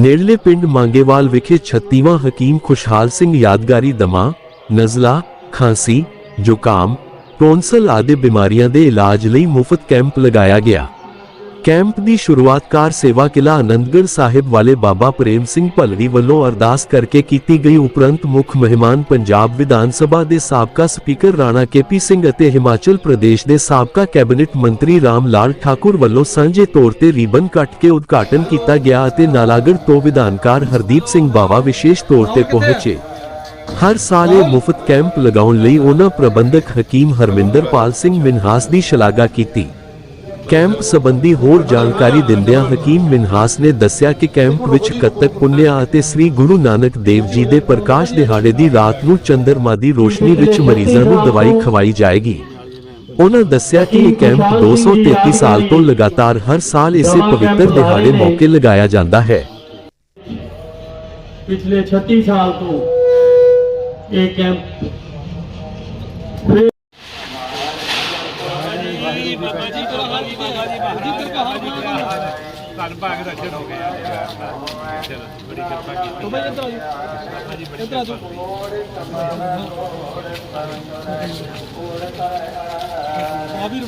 ਨੇੜਲੇ ਪਿੰਡ ਮੰਗੇਵਾਲ ਵਿਖੇ 36ਵਾਂ ਹਕੀਮ ਖੁਸ਼ਹਾਲ ਸਿੰਘ ਯਾਦਗਾਰੀ ਦਮਾ, ਨਜ਼ਲਾ, ਖਾਂਸੀ, ਜ਼ੁਕਾਮ ਟੌਨਸਲ ਆਦਿ ਬਿਮਾਰੀਆਂ ਦੇ ਇਲਾਜ ਲਈ ਮੁਫਤ ਕੈਂਪ ਲਗਾਇਆ ਗਿਆ। ਕੈਂਪ ਦੀ ਸ਼ੁਰੂਆਤ ਕਾਰ ਸੇਵਾ ਕਿਲਾ ਆਨੰਦਗੜ੍ਹ ਸਾਹਿਬ ਵਾਲੇ ਬਾਬਾ ਪ੍ਰੇਮ ਸਿੰਘ ਭਲਵੀ ਵੱਲੋਂ ਅਰਦਾਸ ਕਰਕੇ ਕੀਤੀ ਗਈ ਉਪਰੰਤ ਮੁੱਖ ਮਹਿਮਾਨ ਪੰਜਾਬ ਵਿਧਾਨ ਸਭਾ ਦੇ ਸਾਬਕਾ ਸਪੀਕਰ ਰਾਣਾ ਕੇਪੀ ਸਿੰਘ ਅਤੇ ਹਿਮਾਚਲ ਪ੍ਰਦੇਸ਼ ਦੇ ਸਾਬਕਾ ਕੈਬਨਿਟ ਮੰਤਰੀ ਰਾਮ ਲਾਲ ਠਾਕੁਰ ਵੱਲੋਂ ਸਾਂਝੇ ਤੌਰ ਤੇ ਰੀਬਨ ਕੱਟ ਕੇ ਉਦਘਾਟਨ ਕੀਤਾ ਗਿਆ ਅਤੇ ਨਾਲਾਗੜ ਤੋਂ ਵਿਧਾਨਕਾਰ ਹਰਦੀਪ ਸਿੰਘ ਬਾਵਾ ਵਿਸ਼ੇਸ਼ ਤੌਰ ਤੇ ਪਹੁੰਚੇ। ਹਰ ਸਾਲ ਇਹ ਮੁਫਤ ਕੈਂਪ ਲਗਾਉਣ ਲਈ ਉਹਨਾਂ ਪ੍ਰਬੰਧਕ ਹਕੀਮ ਹਰਮਿੰਦਰਪਾਲ ਸਿੰਘ ਮਿਨਹਾਸ ਦੀ ਸ਼ਲਾਘਾ ਕੀਤੀ। ਕੈਂਪ ਸੰਬੰਧੀ ਹੋਰ ਜਾਣਕਾਰੀ ਦਿੰਦਿਆਂ ਹਕੀਮ ਮਿਨਹਾਸ ਨੇ ਦੱਸਿਆ ਕਿ ਕੈਂਪ ਵਿੱਚ ਕੱਤਕ ਪੁੰਨਿਆ ਅਤੇ ਸ੍ਰੀ ਗੁਰੂ ਨਾਨਕ ਦੇਵ ਜੀ ਦੇ ਪ੍ਰਕਾਸ਼ ਦਿਹਾੜੇ ਦੀ ਰਾਤ ਨੂੰ ਚੰਦਰਮਾ ਦੀ ਰੋਸ਼ਨੀ ਵਿੱਚ ਮਰੀਜ਼ਾਂ ਨੂੰ ਦਵਾਈ ਖਵਾਈ ਜਾਏਗੀ। ਉਹਨਾਂ ਦੱਸਿਆ ਕਿ ਇਹ ਕੈਂਪ 233 ਸਾਲ ਤੋਂ ਲਗਾਤਾਰ ਹਰ ਸਾਲ ਇਸੇ ਪਵਿੱਤਰ ਦਿਹਾੜੇ ਮੌਕੇ ਲਗਾਇਆ ਜਾਂਦਾ ਹੈ। ਪਿਛਲੇ 36 ਸਾਲ ਤੋਂ ਇਹ ਕੈਂਪ ਧੰਨ ਭਾਗ ਦਰਸ਼ਨ ਹੋ ਗਏ ਚਲੋ ਬੜੀ ਕਿਰਪਾ ਕੀਤੀ। ਸਾਰੀ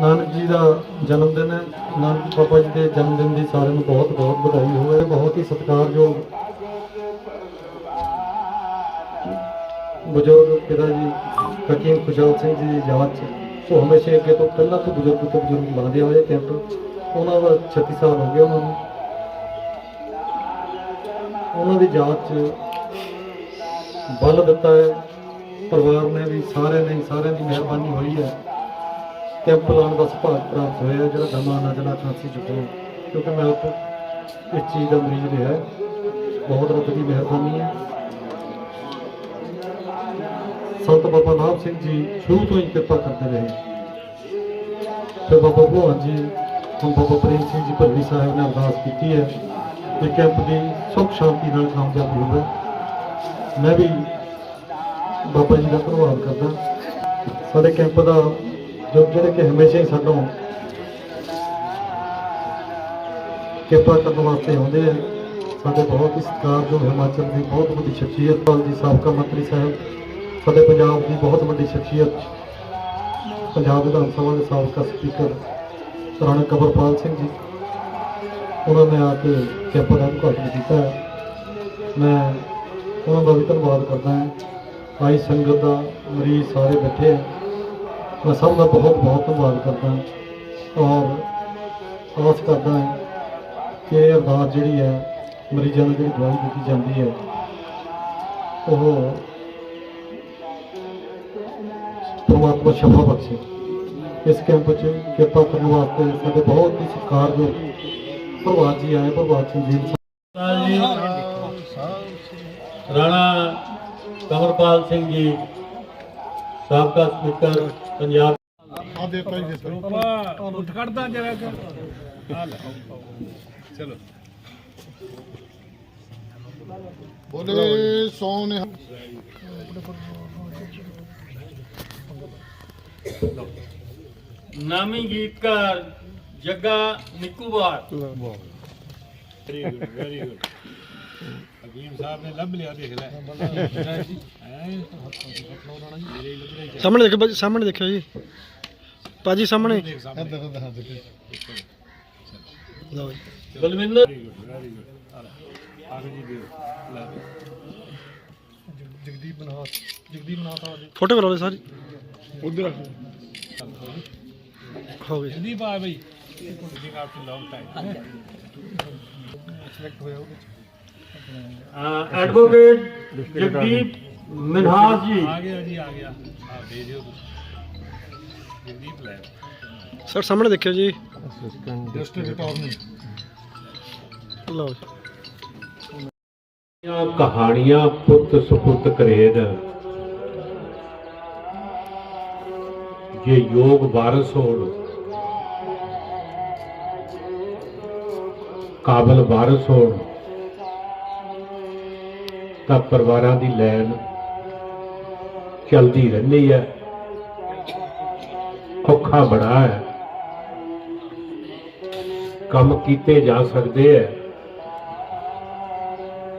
ਨਾਨਕ ਜੀ ਦਾ ਜਨਮ ਦਿਨ ਹੈ। ਨਾਨਕ ਬਾਬਾ ਜੀ ਦੇ ਜਨਮ ਦਿਨ ਦੀ ਸਾਰਿਆਂ ਨੂੰ ਬਹੁਤ ਬਹੁਤ ਵਧਾਈ ਹੋਵੇ। ਬਹੁਤ ਹੀ ਸਤਿਕਾਰਯੋਗ ਬਜ਼ੁਰਗ ਪਿਤਾ ਜੀ, ਹਕੀਮ ਖੁਸ਼ਾਲ ਸਿੰਘ ਜੀ ਦੀ ਯਾਦ ਚ। ਉਹ ਹਮੇਸ਼ਾ ਅੱਗੇ ਤੋਂ ਪਹਿਲਾਂ ਤੋਂ ਬਜ਼ੁਰਗ ਤੋਂ ਬਜ਼ੁਰਗ ਮੰਨਦੇ ਹੋਏ ਕੈਂਪ। ਉਹਨਾਂ ਦਾ 36 ਸਾਲ ਹੋ ਗਏ ਉਹਨਾਂ ਨੂੰ। ਉਹਨਾਂ ਦੀ ਯਾਦ ਚ ਬਲ ਦਿੱਤਾ ਹੈ। ਪਰਿਵਾਰ ਨੇ ਵੀ, ਸਾਰਿਆਂ ਨੇ, ਸਾਰਿਆਂ ਦੀ ਮਿਹਰਬਾਨੀ ਹੋਈ ਹੈ ਕੈਂਪ ਲਾਉਣ ਦਾ ਸੁਭਾਗ ਪ੍ਰਾਪਤ ਹੋਇਆ, ਜਿਹੜਾ ਦਮਾ ਨਜਲਾ ਖਾਂਸੀ ਚੁੱਕਿਆ ਕਿਉਂਕਿ ਮੈਂ ਆਪ ਇਸ ਚੀਜ਼ ਦਾ ਮਰੀਜ਼ ਰਿਹਾ ਬਹੁਤ ਰੱਬ ਦੀ ਮਿਹਰਬਾਨੀ ਹੈ। ਸੰਤ ਬਾਬਾ ਨਾਮ ਸਿੰਘ ਜੀ ਸ਼ੁਰੂ ਤੋਂ ਹੀ ਕਿਰਪਾ ਕਰਦੇ ਰਹੇ। ਫਿਰ ਬਾਬਾ ਭਗਵਾਨ ਜੀ, ਹੁਣ ਬਾਬਾ ਪ੍ਰੇਮ ਸਿੰਘ ਜੀ ਭੱਲੀ ਸਾਹਿਬ ਨੇ ਅਰਦਾਸ ਕੀਤੀ ਹੈ ਕਿ ਕੈਂਪ ਦੀ ਸੁਖ ਸ਼ਾਂਤੀ ਨਾਲ ਕਾਮਯਾਬ ਹੋਵੇ। ਮੈਂ ਵੀ ਬਾਬਾ ਜੀ ਦਾ ਧੰਨਵਾਦ ਕਰਦਾ। ਸਾਡੇ ਕੈਂਪ ਦਾ ਜੋ ਜਿਹੜੇ ਕਿ ਹਮੇਸ਼ਾ ਹੀ ਸਾਨੂੰ ਕਿਰਪਾ ਕਰਨ ਵਾਸਤੇ ਆਉਂਦੇ ਆ। ਸਾਡੇ ਬਹੁਤ ਹੀ ਸਤਿਕਾਰਯੋਗ ਹਿਮਾਚਲ ਦੀ ਬਹੁਤ ਵੱਡੀ ਸ਼ਖਸੀਅਤ ਪਾਲ ਜੀ ਸਾਬਕਾ ਮੰਤਰੀ ਸਾਹਿਬ, ਸਾਡੇ ਪੰਜਾਬ ਦੀ ਬਹੁਤ ਵੱਡੀ ਸ਼ਖਸੀਅਤ, ਪੰਜਾਬ ਵਿਧਾਨ ਸਭਾ ਦੇ ਸਾਬਕਾ ਸਪੀਕਰ ਰਾਣਾ ਕਬਰਪਾਲ ਸਿੰਘ ਜੀ। ਉਹਨਾਂ ਨੇ ਆ ਕੇ ਕੈਂਪ ਦਾ ਉਦਘਾਟਨ ਕੀਤਾ। ਮੈਂ ਉਹਨਾਂ ਦਾ ਵੀ ਧੰਨਵਾਦ ਕਰਦਾ ਹਾਂ। ਆਈ ਸੰਗਤ ਦਾ ਮਰੀਜ਼ ਸਾਰੇ ਬੈਠੇ ਆ। ਮੈਂ ਸਭ ਦਾ ਬਹੁਤ ਬਹੁਤ ਧੰਨਵਾਦ ਕਰਦਾ ਔਰ ਆਸ ਕਰਦਾ ਹਾਂ ਕਿ ਇਹ ਅਰਦਾਸ ਜਿਹੜੀ ਹੈ, ਮਰੀਜ਼ਾਂ ਨੂੰ ਜਿਹੜੀ ਦਵਾਈ ਦਿੱਤੀ ਜਾਂਦੀ ਹੈ, ਉਹ ਪਰਮਾਤਮਾ ਸ਼ਫਾ ਬਖਸ਼ੇ। ਇਸ ਕੈਂਪ 'ਚ ਕਿਰਪਾ ਕਰਨ ਵਾਸਤੇ ਸਾਡੇ ਬਹੁਤ ਹੀ ਸਤਿਕਾਰਯੋਗ ਪ੍ਰਭਾਤ ਜੀ ਆਏ ਪ੍ਰਭਾਤ ਸਿੰਘ ਜੀ। ਰਾਣਾ ਕਮਰਪਾਲ ਸਿੰਘ ਜੀ ਸਾਬਕਾ ਸਪੀਕਰ ਪੰਜਾਬ ਆ ਦੇ ਭਾਈ ਦੇ ਸਰ। ਉੱਠ ਕੱਢਦਾ ਜਰਾ ਚਲੋ। ਬੋਲੇ ਸੋਨੇ ਨਾਮੀ ਗੀਤਕਾਰ Jagga Nikkuwar very good very good ਹਕੀਮ ਸਾਹਿਬ ਨੇ ਲੱਭ ਲਿਆ ਦੇਖ ਲੈ। ਹੈਂ? ਸਾਹਮਣੇ ਦੇਖੋ ਭਾਜੀ ਸਾਹਮਣੇ ਦੇਖਿਓ ਜੀ। ਭਾਜੀ ਸਾਹਮਣੇ। ਲਓ ਜੀ। ਬਲਵਿੰਦਰ। ਜੀ ਲੈ। ਜਗਦੀਪ ਜਗਦੀਪ ਫੋਟੋ ਕਰਾ ਲਓ ਸਰ। ਉਧਰ ਹੋ ਗਏ ਸੰਦੀਪ ਆ ਬਈ। Sting after long time select ਹੋਇਆ ਉਹਦੇ ਐਡਵੋਕੇਟ ਜਗਦੀਪ ਮਿਨਹਾਸ ਜੀ। ਆ ਗਿਆ ਜੀ ਆ ਗਿਆ। ਆ ਦੇ ਦਿਓ ਤੁਸੀਂ। ਜਗਦੀਪ ਲੈ। ਸਰ ਸਾਹਮਣੇ ਦੇਖਿਓ ਜੀ। ਡਿਸਟ੍ਰਿਕਟ ਅਟਾਰਨੀ ਲਓ ਦੀਆਂ ਕਹਾਣੀਆਂ ਪੁੱਤ ਸੁਪੁੱਤ ਕਰੇਦ। ਜੇ ਯੋਗ ਵਾਰਸ ਹੋਣ ਕਾਬਲ ਵਾਰਸ ਹੋਣ ਤਾਂ ਪਰਿਵਾਰਾਂ ਦੀ ਲੈਣ ਚਲਦੀ ਰਹਿੰਦੀ ਹੈ। ਔਖਾ ਬੜਾ ਹੈ। ਕੰਮ ਕੀਤੇ ਜਾ ਸਕਦੇ ਹੈ।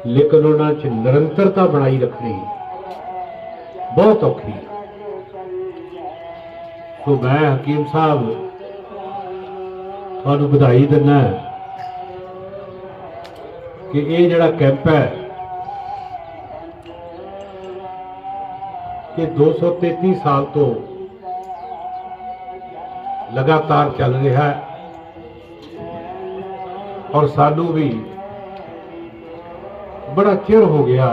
ਲੇਕਿਨ ਉਹਨਾਂ 'ਚ ਨਿਰੰਤਰਤਾ ਬਣਾਈ ਰੱਖਣੀ ਬਹੁਤ ਔਖੀ ਹੈ। ਸੋ ਮੈਂ ਹਕੀਮ ਸਾਹਿਬ, ਤੁਹਾਨੂੰ ਵਧਾਈ ਦਿੰਦਾ ਕਿ ਇਹ ਜਿਹੜਾ ਕੈਂਪ ਹੈ ਇਹ 233 ਸਾਲ ਤੋਂ ਲਗਾਤਾਰ ਚੱਲ ਰਿਹਾ ਹੈ। ਔਰ ਸਾਨੂੰ ਵੀ ਬੜਾ ਚਿਰ ਹੋ ਗਿਆ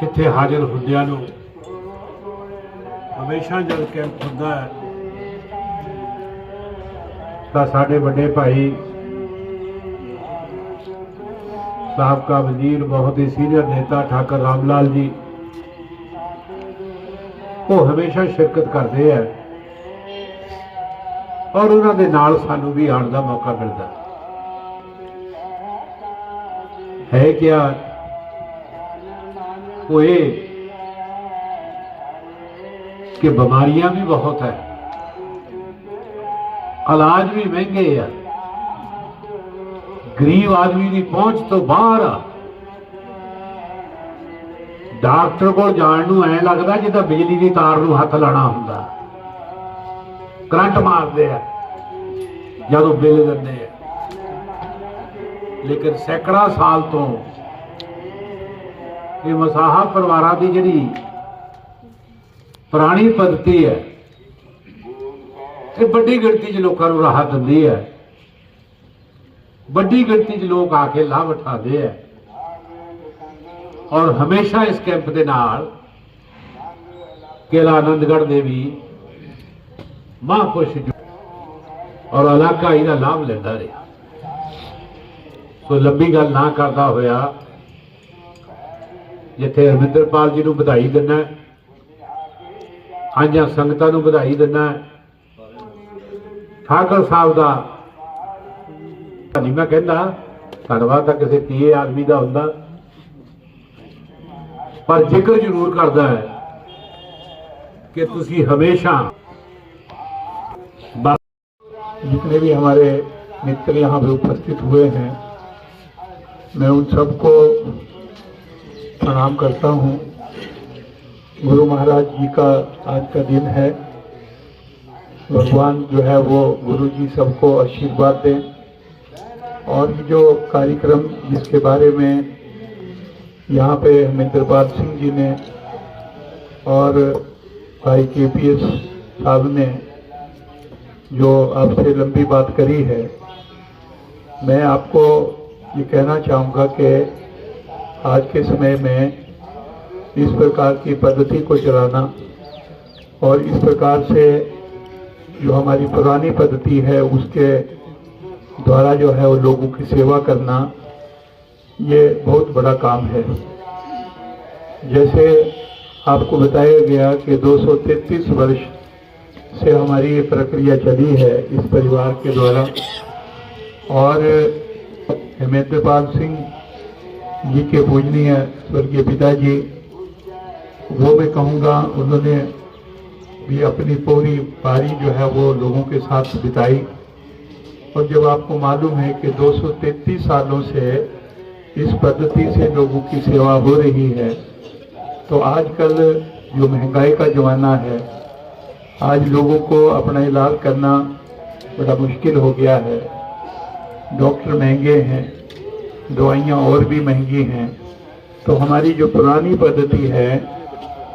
ਕਿੱਥੇ ਹਾਜ਼ਰ ਹੁੰਦਿਆਂ ਨੂੰ। ਹਮੇਸ਼ਾ ਜਦ ਕੈਂਪ ਹੁੰਦਾ ਹੈ, ਤਾਂ ਸਾਡੇ ਵੱਡੇ ਭਾਈ ਸਾਬਕਾ ਵਜ਼ੀਰ, ਬਹੁਤ ਹੀ ਸੀਨੀਅਰ ਨੇਤਾ ਠਾਕਰ ਰਾਮ ਲਾਲ ਜੀ ਉਹ ਹਮੇਸ਼ਾ ਸ਼ਿਰਕਤ ਕਰਦੇ ਆ। ਔਰ ਉਹਨਾਂ ਦੇ ਨਾਲ ਸਾਨੂੰ ਵੀ ਆਉਣ ਦਾ ਮੌਕਾ ਮਿਲਦਾ। ਹੈ ਕਿ ਆ ਕੋਈ ਕਿ ਬਿਮਾਰੀਆਂ ਵੀ ਬਹੁਤ ਹੈ। ਇਲਾਜ ਵੀ ਮਹਿੰਗੇ ਆ। ਗਰੀਬ ਆਦਮੀ ਦੀ ਪਹੁੰਚ ਤੋਂ ਬਾਹਰ ਆ। ਡਾਕਟਰ ਕੋਲ ਜਾਣ ਨੂੰ ਐ ਲੱਗਦਾ ਜਿੱਦਾਂ ਬਿਜਲੀ ਦੀ ਤਾਰ ਨੂੰ ਹੱਥ ਲਾਣਾ ਹੁੰਦਾ। ਕਰੰਟ ਮਾਰਦੇ ਆ, ਜਦੋਂ ਬਿੱਲ ਦਿੰਦੇ ਆ। ਲੇਕਿਨ ਸੈਂਕੜਾ ਸਾਲ ਤੋਂ ਇਹ ਮਸਾਹਾ ਪਰਿਵਾਰਾਂ ਦੀ ਜਿਹੜੀ ਪੁਰਾਣੀ ਪੱਧਤੀ ਹੈ ਤੇ ਵੱਡੀ ਗਿਣਤੀ 'ਚ ਲੋਕਾਂ ਨੂੰ ਰਾਹਤ ਦਿੰਦੀ ਹੈ। ਵੱਡੀ ਗਿਣਤੀ 'ਚ ਲੋਕ ਆ ਕੇ ਲਾਭ ਉਠਾਉਂਦੇ ਆ। ਔਰ ਹਮੇਸ਼ਾ ਇਸ ਕੈਂਪ ਦੇ ਨਾਲ ਕਿਲਾ ਆਨੰਦਗੜ੍ਹ ਦੇ ਵੀ ਮਹਾਂਪੁਰਸ਼ ਜੁ- ਔਰ ਇਲਾਕਾ ਇਹਦਾ ਲਾਭ ਲੈਂਦਾ ਰਿਹਾ। ਸੋ ਲੰਬੀ ਗੱਲ ਨਾ ਕਰਦਾ ਹੋਇਆ, ਜਿੱਥੇ ਰਵਿੰਦਰਪਾਲ ਜੀ ਨੂੰ ਵਧਾਈ ਦਿੰਦਾ ਆਂਜਾਂ ਸੰਗਤਾਂ ਨੂੰ ਵਧਾਈ ਦਿੰਦਾ ਠਾਕਰ ਸਾਹਿਬ ਦਾ ਨਹੀਂ ਮੈਂ ਕਹਿੰਦਾ, ਧੰਨਵਾਦ ਤਾਂ ਕਿਸੇ ਤੀਏ ਆਦਮੀ ਦਾ ਹੁੰਦਾ। ਪਰ ਜ਼ਿਕਰ ਜ਼ਰੂਰ ਕਰਦਾ ਹੈ ਕਿ ਤੁਸੀਂ ਹਮੇਸ਼ਾ जितने भी हमारे मित्र यहाँ पे उपस्थित हुए हैं मैं उन सबको प्रणाम करता हूँ गुरु महाराज जी का आज का दिन है भगवान जो है वो गुरु जी सबको आशीर्वाद दें और ये जो कार्यक्रम जिसके बारे में यहाँ पे हमिंदरपाल सिंह जी ने और भाई के पी एस साहब ने जो आपसे लंबी बात करी है, मैं आपको ये कहना चाहूँगा कि आज के समय में इस प्रकार की पद्धति को चलाना और इस प्रकार से जो हमारी पुरानी पद्धति है, उसके द्वारा जो है वो लोगों की सेवा करना ये बहुत बड़ा काम है। जैसे आपको बताया गया कि 233 वर्ष से हमारी ये प्रक्रिया चली है इस परिवार के द्वारा। और हेमेंद्रपाल सिंह जी के पूजनीय स्वर्गीय पिताजी, वो मैं कहूँगा, उन्होंने भी अपनी पूरी पारी जो है वो लोगों के साथ बिताई। और जब आपको मालूम है कि 233 सालों से इस पद्धति से लोगों की सेवा हो रही है। तो आजकल जो महँगाई का जमाना है, आज लोगों को अपना इलाज करना बड़ा मुश्किल हो गया है। डॉक्टर महँगे हैं, दवाइयाँ और भी महँगी हैं। तो हमारी जो पुरानी पद्धति है,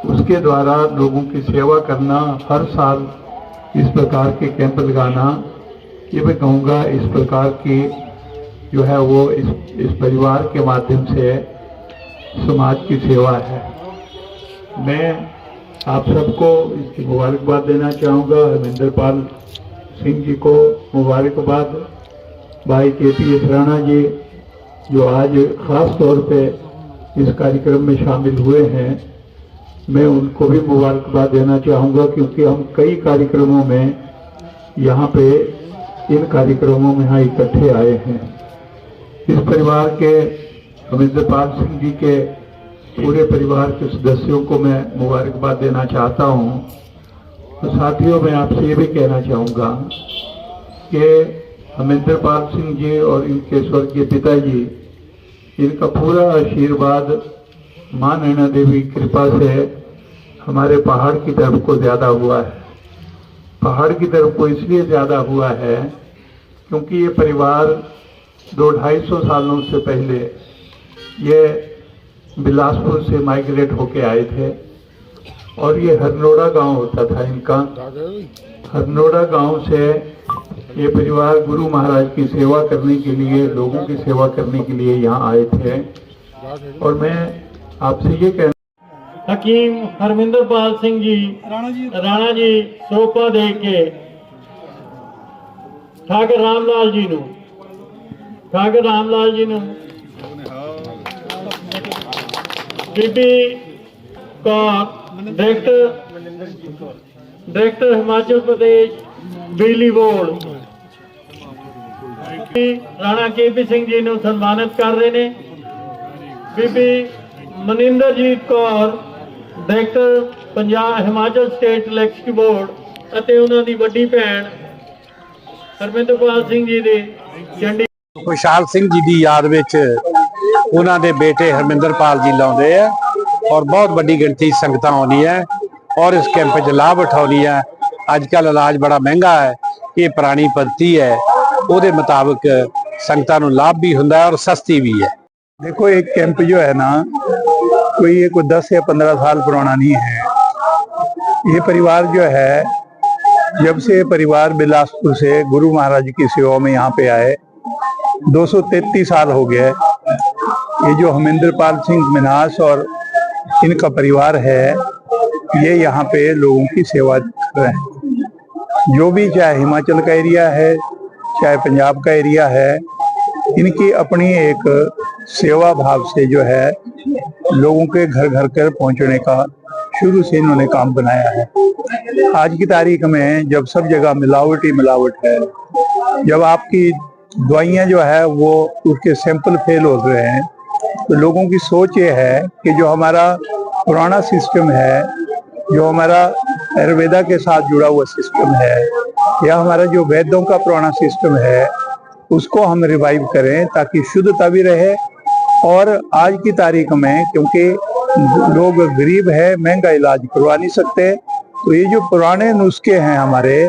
उसके द्वारा लोगों की सेवा करना, हर साल इस प्रकार के कैंप लगाना, ये मैं कहूँगा इस प्रकार की जो है वो इस इस परिवार के माध्यम से समाज की सेवा है। मैं आप सबको इसकी मुबारकबाद देना चाहूँगा। हरमिंदर पाल सिंह जी को मुबारकबाद। भाई के पी एस राणा जी, जो आज ख़ास तौर पे इस कार्यक्रम में शामिल हुए हैं, मैं उनको भी मुबारकबाद देना चाहूँगा, क्योंकि हम कई कार्यक्रमों में यहाँ पे इन कार्यक्रमों में यहाँ इकट्ठे आए हैं। इस परिवार के रविंद्र पाल सिंह जी के पूरे परिवार के सदस्यों को मैं मुबारकबाद देना चाहता हूँ। तो साथियों, मैं आपसे ये भी कहना चाहूँगा कि हमेंद्र पाल सिंह जी और इनके स्वर्गीय पिताजी, इनका पूरा आशीर्वाद माँ नैना देवी कृपा से हमारे पहाड़ की तरफ़ को ज़्यादा हुआ है। पहाड़ की तरफ़ को इसलिए ज़्यादा हुआ है क्योंकि ये परिवार दो ढाई सौ सालों से पहले ये बिलासपुर से माइग्रेट होके आए थे। और ये हरनोड़ा गाँव होता था इनका। हरनोड़ा गाँव से ये परिवार गुरु महाराज की सेवा करने के लिए लोगों की सेवा करने के लिए यहाँ आए थे। और मैं आपसे ये कह हकीम हरमिंदर पाल सिंह जी राणा जी। सोपा दे के ठाकर रामलाल जी ने। ਜੀ ਰਾਮ ਲਾਲ ਜੀ ਨੂੰ। ਬੀਬੀ ਕੌਰ, ਡਾਇਰੈਕਟਰ ਡਾਇਰੈਕਟਰ ਹਿਮਾਚਲ ਪ੍ਰਦੇਸ਼ ਬਿਜਲੀ ਬੋਰਡ। ਰਾਣਾ ਕੇਪੀ ਸਿੰਘ ਜੀ ਨੂੰ ਸਨਮਾਨਿਤ ਕਰ ਰਹੇ ਨੇ। ਬੀਬੀ Maninderjit Kaur, director Punjab Himachal state electricity board ਅਤੇ ਉਹਨਾਂ ਦੀ ਵੱਡੀ ਭੈਣ ਹਰਮਿੰਦਰਪਾਲ ਸਿੰਘ ਜੀ ਦੇ ਚੰਡੀ ਵਿਸ਼ਾਲ ਸਿੰਘ ਜੀ ਦੀ ਯਾਦ ਵਿੱਚ ਉਹਨਾਂ ਦੇ ਬੇਟੇ ਹਰਮਿੰਦਰਪਾਲ ਜੀ ਲਾਉਂਦੇ ਆ ਔਰ ਬਹੁਤ ਵੱਡੀ ਗਿਣਤੀ ਸੰਗਤਾਂ ਆਉਂਦੀ ਹੈ ਔਰ ਇਸ ਕੈਂਪ 'ਚ ਲਾਭ ਉਠਾਉਣੀ ਹੈ। ਅੱਜ ਕੱਲ ਇਲਾਜ ਬੜਾ ਮਹਿੰਗਾ ਹੈ, ਇਹ ਪੁਰਾਣੀ ਪੱਤੀ ਹੈ। ਉਹਦੇ ਮੁਤਾਬਕ ਸੰਗਤਾਂ ਨੂੰ ਲਾਭ ਵੀ ਹੁੰਦਾ ਹੈ ਔਰ ਸਸਤੀ ਵੀ ਹੈ। ਦੇਖੋ, ਇਹ ਕੈਂਪ ਜੋ ਹੈ ਨਾ, ਕੋਈ ਇਹ कोई दस ਜਾਂ पंद्रह ਸਾਲ ਪੁਰਾਣਾ ਨਹੀਂ ਹੈ। ਇਹ ਪਰਿਵਾਰ ਜੋ ਹੈ जब ਸੇ ਪਰਿਵਾਰ ਬਿਲਾਸਪੁਰ ਸੇ ਗੁਰੂ ਮਹਾਰਾਜ की ਸੇਵਾ में यहाँ पे आए 233 साल हो गए ये जो हमिंदर पाल सिंह मिनास और इनका परिवार है, ये यहाँ पे लोगों की सेवा कर रहे हैं। जो भी चाहे हिमाचल का एरिया है, चाहे पंजाब का एरिया है, इनकी अपनी एक सेवा भाव से जो है, लोगों के घर घर कर पहुँचने का शुरू से इन्होंने काम बनाया है। आज की तारीख में जब सब जगह मिलावट ही मिलावट है, जब आपकी दवाइयाँ जो है, वो उसके सैंपल फेल हो रहे हैं। तो लोगों की सोच ये है कि जो हमारा पुराना सिस्टम है, जो हमारा आयुर्वेदा के साथ जुड़ा हुआ सिस्टम है, या हमारा जो वैद्यों का पुराना सिस्टम है, उसको हम रिवाइव करें ताकि शुद्धता भी रहे। और आज की तारीख में, क्योंकि लोग गरीब है, महँगा इलाज करवा नहीं सकते तो ये जो पुराने नुस्खे हैं हमारे,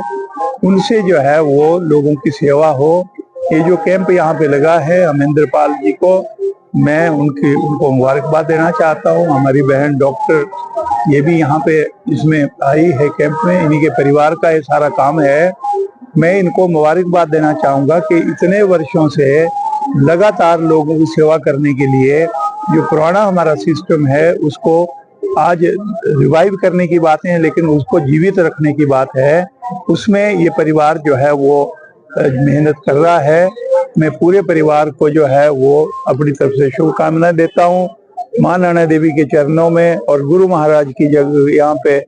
उनसे जो है वो लोगों की सेवा हो। ये जो कैंप यहाँ पे लगा है हमेंद्र पाल जी को, मैं उनकी, उनको मुबारकबाद देना चाहता हूँ। हमारी बहन डॉक्टर ये भी यहाँ पे इसमें आई है कैंप में। इन्हीं के परिवार का ये सारा काम है। मैं इनको मुबारकबाद देना चाहूँगा कि इतने वर्षों से लगातार लोगों की सेवा करने के लिए जो पुराना हमारा सिस्टम है, उसको आज रिवाइव करने की बातें हैं, लेकिन उसको जीवित रखने की बात है। उसमें ये परिवार जो है, वो मेहनत कर रहा है। मैं पूरे परिवार को जो है, वो अपनी तरफ़ से शुभकामनाएँ देता हूँ। माँ नैना देवी के चरणों में और गुरु महाराज की जगह यहाँ पे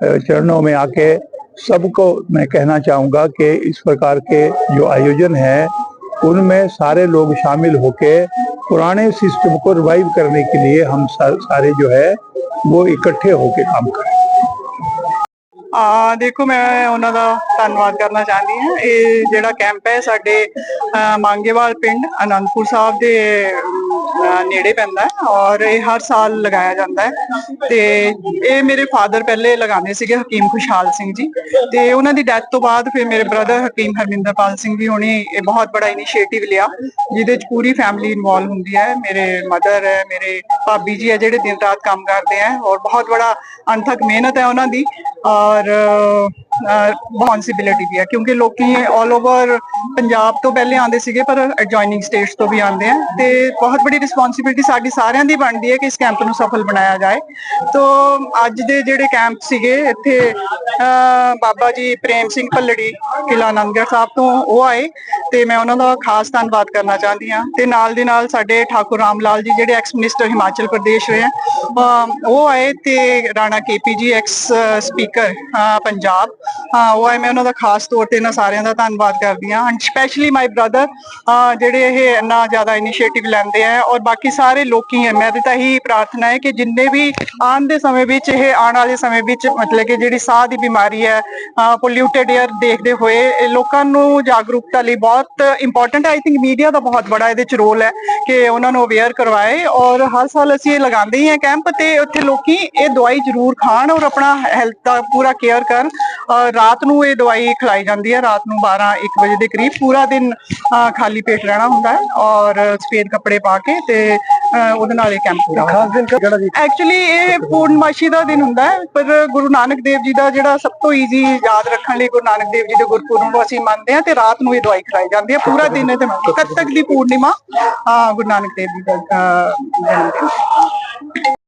चरणों में आके सबको मैं कहना चाहूँगा कि इस प्रकार के जो आयोजन है, उनमें सारे लोग शामिल होके पुराने सिस्टम को रिवाइव करने के लिए हम सारे जो है, वो इकट्ठे होके काम करें ਆ ਦੇਖੋ ਮੈਂ ਉਹਨਾਂ ਦਾ ਧੰਨਵਾਦ ਕਰਨਾ ਚਾਹੁੰਦੀ ਹਾਂ। ਇਹ ਜਿਹੜਾ ਕੈਂਪ ਹੈ ਸਾਡੇ ਅਹ, ਮੰਗੇਵਾਲ ਪਿੰਡ ਅਨੰਦਪੁਰ ਸਾਹਿਬ ਦੇ ਨੇੜੇ ਪੈਂਦਾ ਹੈ ਔਰ ਇਹ ਹਰ ਸਾਲ ਲਗਾਇਆ ਜਾਂਦਾ ਹੈ। ਤੇ ਇਹ ਮੇਰੇ ਫਾਦਰ ਪਹਿਲੇ ਲਗਾਉਂਦੇ ਸੀਗੇ ਹਕੀਮ ਖੁਸ਼ਹਾਲ ਸਿੰਘ ਜੀ। ਤੇ ਉਹਨਾਂ ਦੀ ਡੈਥ ਤੋਂ ਬਾਅਦ ਫਿਰ ਮੇਰੇ ਬ੍ਰਦਰ ਹਕੀਮ ਹਰਮਿੰਦਰਪਾਲ ਸਿੰਘ ਵੀ ਹੁਣੇ ਇਹ ਬਹੁਤ ਬੜਾ ਇਨੀਸ਼ੀਏਟਿਵ ਲਿਆ, ਜਿਹਦੇ ਚ ਪੂਰੀ ਫੈਮਿਲੀ ਇਨਵੋਲਵ ਹੁੰਦੀ ਹੈ। ਮੇਰੇ ਮਦਰ ਹੈ, ਮੇਰੇ ਭਾਬੀ ਜੀ ਹੈ ਜਿਹੜੇ ਦਿਨ ਰਾਤ ਕੰਮ ਕਰਦੇ ਹੈ ਔਰ ਬਹੁਤ ਬੜਾ ਅਣਥਕ ਮਿਹਨਤ ਹੈ ਉਹਨਾਂ ਦੀ ਔਰ ਰਿਸਪੌਂਸਿਬਿਲਿਟੀ ਵੀ ਹੈ, ਕਿਉਂਕਿ ਲੋਕੀ 올 ਓਵਰ ਪੰਜਾਬ ਤੋਂ ਪਹਿਲੇ ਆਉਂਦੇ ਸੀਗੇ, ਪਰ ਐਡਜੋਇਨਿੰਗ ਸਟੇਟਸ ਤੋਂ ਵੀ ਆਉਂਦੇ ਆ ਤੇ ਬਹੁਤ ਵੱਡੀ ਰਿਸਪੌਂਸਿਬਿਲਿਟੀ ਸਾਡੀ ਸਾਰਿਆਂ ਦੀ ਬਣਦੀ ਹੈ ਕਿ ਇਸ ਕੈਂਪ ਨੂੰ ਸਫਲ ਬਣਾਇਆ ਜਾਏ। ਤੋਂ ਅੱਜ ਦੇ ਜਿਹੜੇ ਕੈਂਪ ਸੀਗੇ, ਇੱਥੇ ਬਾਬਾ ਜੀ ਪ੍ਰੇਮ ਸਿੰਘ ਪੱਲੜੀ ਕਿਲਾ ਆਨੰਦਗੜ੍ਹ ਸਾਹਿਬ ਤੋਂ ਉਹ ਆਏ ਤੇ ਮੈਂ ਉਹਨਾਂ ਦਾ ਖਾਸ ਧੰਨਵਾਦ ਕਰਨਾ ਚਾਹੁੰਦੀ ਹਾਂ। ਤੇ ਨਾਲ ਦੇ ਨਾਲ ਸਾਡੇ ਠਾਕੁਰ ਰਾਮ ਲਾਲ ਜੀ ਜਿਹੜੇ ਐਕਸ ਮਿਨਿਸਟਰ ਹਿਮਾਚਲ ਪ੍ਰਦੇਸ਼ ਰਹੇ ਆ ਉਹ ਆਏ ਤੇ Rana KP ji ex speaker Punjab. ਹਾਂ, ਉਹ ਆਏ ਮੈਂ ਉਹਨਾਂ ਦਾ ਖਾਸ ਤੌਰ ਤੇ ਇਹਨਾਂ ਸਾਰਿਆਂ ਦਾ ਧੰਨਵਾਦ ਕਰਦੀ ਹਾਂ। ਐਂਡ ਸਪੈਸ਼ਲੀ ਮਾਈ ਬ੍ਰਦਰ ਜਿਹੜੇ ਇਹ ਇੰਨਾ ਜ਼ਿਆਦਾ ਇਨੀਸ਼ੀਏਟਿਵ ਲੈਂਦੇ ਆ ਔਰ ਬਾਕੀ ਸਾਰੇ ਲੋਕੀ ਹੈ ਮੇਰੀ ਤਾਂ ਇਹੀ ਪ੍ਰਾਰਥਨਾ ਹੈ ਕਿ ਜਿੰਨੇ ਵੀ ਆਉਣ ਦੇ ਸਮੇਂ ਵਿੱਚ, ਇਹ ਆਉਣ ਵਾਲੇ ਸਮੇਂ ਵਿੱਚ ਮਤਲਬ ਕਿ ਜਿਹੜੀ ਸਾਹ ਦੀ ਬਿਮਾਰੀ ਹੈ ਪੋਲਿਊਟਡ 에ਅਰ ਦੇਖਦੇ ਹੋਏ ਲੋਕਾਂ ਨੂੰ ਜਾਗਰੂਕਤਾ ਲਈ ਬਹੁਤ ਇੰਪੋਰਟੈਂਟ ਆਈ ਥਿੰਕ ਮੀਡੀਆ ਦਾ ਬਹੁਤ ਬੜਾ ਇਹਦੇ ਚ ਰੋਲ ਹੈ ਕਿ ਉਹਨਾਂ ਨੂੰ ਅਵੇਅਰ ਕਰਵਾਏ ਔਰ ਹਰ ਸਾਲ ਅਸੀਂ ਇਹ ਲਗਾਉਂਦੇ ਹੀ ਆ ਕੈਂਪ ਤੇ ਉੱਥੇ ਲੋਕੀ ਇਹ ਦਵਾਈ ਜ਼ਰੂਰ ਖਾਣ ਔਰ ਆਪਣਾ ਹੈਲਥ ਦਾ ਪੂਰਾ ਕੇਅਰ ਕਰਨ। ਰਾਤ ਨੂੰ ਇਹ ਦਵਾਈ ਖਿਲਾਈ ਜਾਂਦੀ ਹੈ ਰਾਤ ਨੂੰ 12 1 ਵਜੇ ਦੇ ਕਰੀਬ ਪੂਰਾ ਦਿਨ ਖਾਲੀ ਪੇਟ ਰਹਿਣਾ ਹੁੰਦਾ ਹੈ ਔਰ ਸਫੇਦ ਕੱਪੜੇ ਪਾ ਕੇ ਤੇ ਉਹਦੇ ਨਾਲ ਇਹ ਕੈਂਪ ਪੂਰਾ ਖਾਸ ਦਿਨ ਕਿਹੜਾ ਜੀ? ਐਕਚੁਅਲੀ ਇਹ ਪੂਰਨਮਾਸ਼ੀ ਦਾ ਦਿਨ ਹੁੰਦਾ ਹੈ ਪਰ ਗੁਰੂ ਨਾਨਕ ਦੇਵ ਜੀ ਦਾ ਜਿਹੜਾ ਸਭ ਤੋਂ ਈਜ਼ੀ ਯਾਦ ਰੱਖਣ ਲਈ ਗੁਰੂ ਨਾਨਕ ਦੇਵ ਜੀ ਦੇ ਗੁਰਪੁਰਬ ਨੂੰ ਅਸੀਂ ਮੰਨਦੇ ਹਾਂ ਤੇ ਰਾਤ ਨੂੰ ਇਹ ਦਵਾਈ ਖਿਲਾਈ ਜਾਂਦੀ ਹੈ। ਪੂਰਾ ਦਿਨ ਇਹਦੇ ਨਾਲ ਕੱਤਕ ਦੀ ਪੂਰਨਿਮਾ ਗੁਰੂ ਨਾਨਕ ਦੇਵ ਜੀ ਦਾ ਜਨਮ ਦਿਨ।